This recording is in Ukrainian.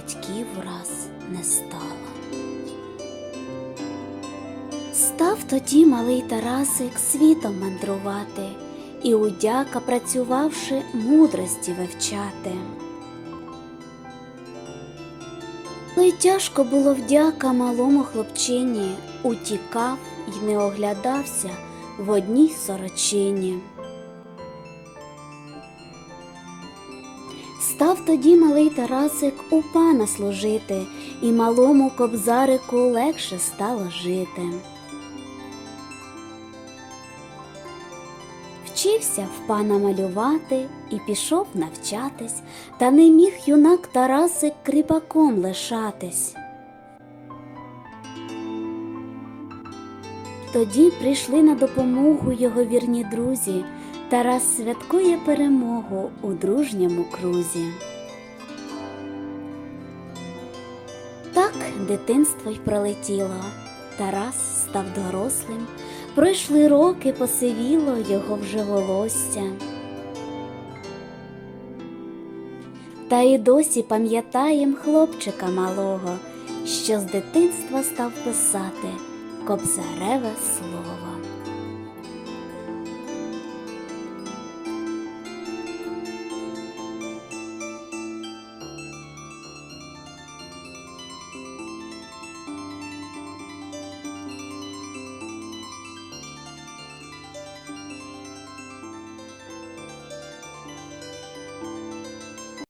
батьків враз не стало. Став тоді малий Тарасик світом мандрувати і удяка, працювавши, мудрості вивчати. Ну й тяжко було вдяка малому хлопчині, утікав й не оглядався в одній сорочині. Став тоді малий Тарасик у пана служити, і малому кобзарику легше стало жити. Вчився в пана малювати і пішов навчатись, та не міг юнак Тарасик кріпаком лишатись. Тоді прийшли на допомогу його вірні друзі. Тарас святкує перемогу у дружньому крузі. Так дитинство й пролетіло. Тарас став дорослим, пройшли роки, посивіло його вже волосся. Та й досі пам'ятаєм хлопчика малого, що з дитинства став писати кобзареве слово.